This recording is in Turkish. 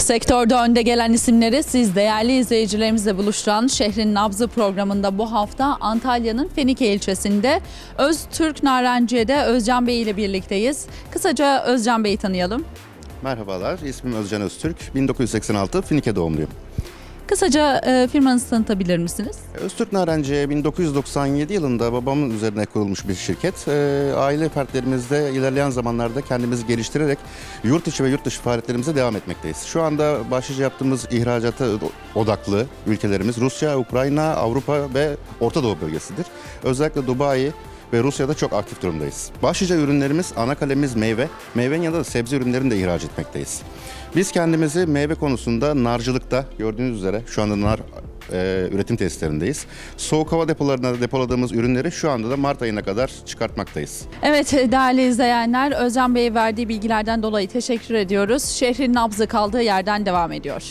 Sektörde önde gelen isimleri siz değerli izleyicilerimizle buluşturan Şehrin Nabzı programında bu hafta Antalya'nın Fenike ilçesinde Öztürk Narenciye'de Özcan Bey ile birlikteyiz. Kısaca Özcan Bey'i tanıyalım. Merhabalar, ismim Özcan Öztürk. 1986 Finike doğumluyum. Kısaca e, firmanızı tanıtabilir misiniz? Öztürk Narenciye 1997 yılında babamın üzerine kurulmuş bir şirket. Ee, aile fertlerimizde ilerleyen zamanlarda kendimizi geliştirerek yurt içi ve yurt dışı faaliyetlerimize devam etmekteyiz. Şu anda başlıca yaptığımız ihracata odaklı ülkelerimiz Rusya, Ukrayna, Avrupa ve Orta Doğu bölgesidir. Özellikle Dubai ve Rusya'da çok aktif durumdayız. Başlıca ürünlerimiz ana kalemimiz meyve. Meyvenin yanında da sebze ürünlerini de ihraç etmekteyiz. Biz kendimizi meyve konusunda narcılıkta gördüğünüz üzere şu anda nar e, üretim testlerindeyiz. Soğuk hava depolarına depoladığımız ürünleri şu anda da Mart ayına kadar çıkartmaktayız. Evet değerli izleyenler Özcan Bey'e verdiği bilgilerden dolayı teşekkür ediyoruz. Şehrin nabzı kaldığı yerden devam ediyor.